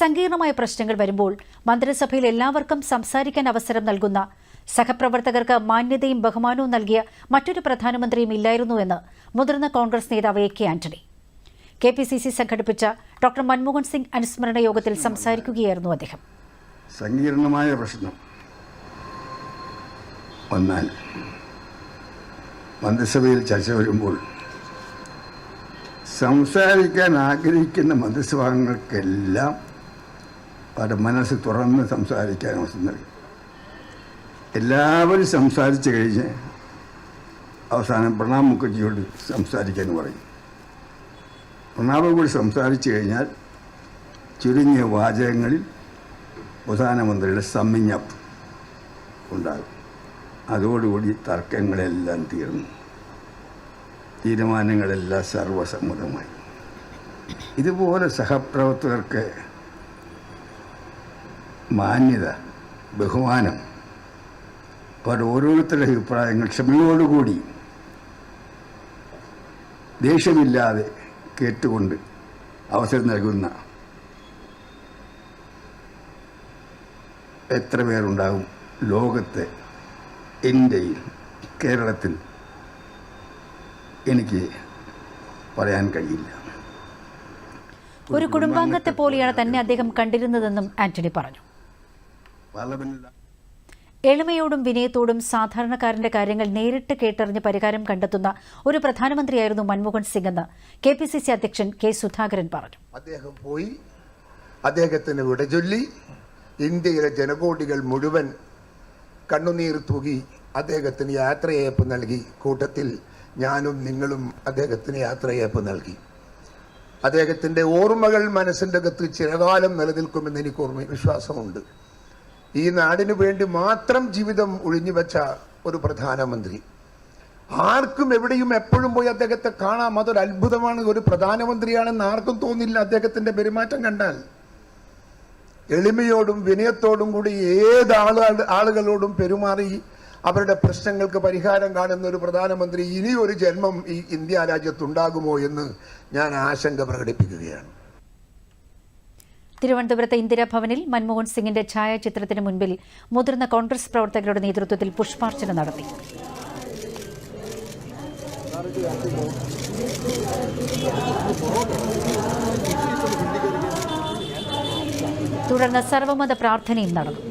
സങ്കീർണമായ പ്രശ്നങ്ങൾ വരുമ്പോൾ മന്ത്രിസഭയിൽ എല്ലാവർക്കും സംസാരിക്കാൻ അവസരം നൽകുന്ന സഹപ്രവർത്തകർക്ക് മാന്യതയും ബഹുമാനവും നൽകിയ മറ്റൊരു പ്രധാനമന്ത്രിയും ഇല്ലായിരുന്നുവെന്ന് മുതിർന്ന കോൺഗ്രസ് നേതാവ് A K Antony. K P C C സംഘടിപ്പിച്ച ഡോക്ടർ മൻമോഹൻ സിംഗ് അനുസ്മരണ യോഗത്തിൽ സംസാരിക്കുകയായിരുന്നു അദ്ദേഹം. സങ്കീർണമായ പ്രശ്നം വന്നാൽ മന്ത്രിസഭയിൽ ചർച്ച വരുമ്പോൾ സംസാരിക്കാൻ ആഗ്രഹിക്കുന്ന മന്ത്രിസഭാംഗങ്ങൾക്കെല്ലാം അവരുടെ മനസ്സ് തുറന്ന് സംസാരിക്കാൻ അവസരം നൽകി. എല്ലാവരും സംസാരിച്ചു കഴിഞ്ഞ് അവസാനം പ്രണാബ് മുഖർജിയോട് സംസാരിക്കാൻ പറയും. പ്രണാബ് കൂടി സംസാരിച്ചു കഴിഞ്ഞാൽ ചുരുങ്ങിയ വാചകങ്ങളിൽ പ്രധാനമന്ത്രിയുടെ സമ്മിഞ്ഞപ്പ് ഉണ്ടാകും. അതോടുകൂടി തർക്കങ്ങളെല്ലാം തീർന്നു. തീരുമാനങ്ങളെല്ലാം സർവസമ്മതമായി ഇതുപോലെ സഹപ്രവർത്തകർക്ക് മാന്യത ബഹുമാനം. അവർ ഓരോരുത്തരുടെ അഭിപ്രായങ്ങൾ ക്ഷമയോടുകൂടി ദേഷ്യമില്ലാതെ കേട്ടുകൊണ്ട് അവസരം നൽകുന്ന എത്ര പേരുണ്ടാകും ലോകത്തെ ഇന്ത്യയിൽ കേരളത്തിൽ എനിക്ക് പറയാൻ കഴിയില്ല. ഒരു കുടുംബാംഗത്തെ പോലെയാണ് തന്നെ അദ്ദേഹം കണ്ടിരുന്നതെന്നും ആന്റണി പറഞ്ഞു. എളിമയോടും വിനയത്തോടും സാധാരണക്കാരന്റെ കാര്യങ്ങൾ നേരിട്ട് കേട്ടറിഞ്ഞ് പരിഹാരം കണ്ടെത്തുന്ന ഒരു പ്രധാനമന്ത്രിയായിരുന്നു മൻമോഹൻ സിംഗ് എന്ന് കെ പി സി സി അധ്യക്ഷൻ കെ സുധാകരൻ പറഞ്ഞു. അദ്ദേഹം പോയി. അദ്ദേഹത്തിന് വിടചൊല്ലി ഇന്ത്യയിലെ ജനകോടികൾ മുഴുവൻ കണ്ണുനീർ തൂകി അദ്ദേഹത്തിന് യാത്രയയപ്പ് നൽകി. കൂട്ടത്തിൽ ഞാനും നിങ്ങളും അദ്ദേഹത്തിന് യാത്രയയപ്പ് നൽകി. അദ്ദേഹത്തിന്റെ ഓർമ്മകൾ മനസ്സിന്റെ അകത്ത് ചിരകാലം നിലനിൽക്കുമെന്ന് എനിക്ക് ഓർമ്മ വിശ്വാസമുണ്ട്. ഈ നാടിനു വേണ്ടി മാത്രം ജീവിതം ഒഴിഞ്ഞുവെച്ച ഒരു പ്രധാനമന്ത്രി. ആർക്കും എവിടെയും എപ്പോഴും പോയി അദ്ദേഹത്തെ കാണാം. അതൊരു അത്ഭുതമാണ്. ഒരു പ്രധാനമന്ത്രിയാണെന്ന് ആർക്കും തോന്നില്ല അദ്ദേഹത്തിന്റെ പെരുമാറ്റം കണ്ടാൽ. എളിമയോടും വിനയത്തോടും കൂടി ഏത് ആൾ ആളുകളോടും പെരുമാറി അവരുടെ പ്രശ്നങ്ങൾക്ക് പരിഹാരം കാണുന്ന ഒരു പ്രധാനമന്ത്രി ഇനിയൊരു ജന്മം ഈ ഇന്ത്യ രാജ്യത്തുണ്ടാകുമോ എന്ന് ഞാൻ ആശങ്ക പ്രകടിപ്പിക്കുകയാണ്. തിരുവനന്തപുരത്തെ ഇന്ദിരാഭവനിൽ മൻമോഹൻ സിംഗിന്റെ ഛായാചിത്രത്തിന് മുൻപിൽ മുതിർന്ന കോൺഗ്രസ് പ്രവർത്തകരുടെ നേതൃത്വത്തിൽ പുഷ്പാർച്ചന നടത്തി. തുടർന്ന് സർവമത പ്രാർത്ഥനയും നടന്നു.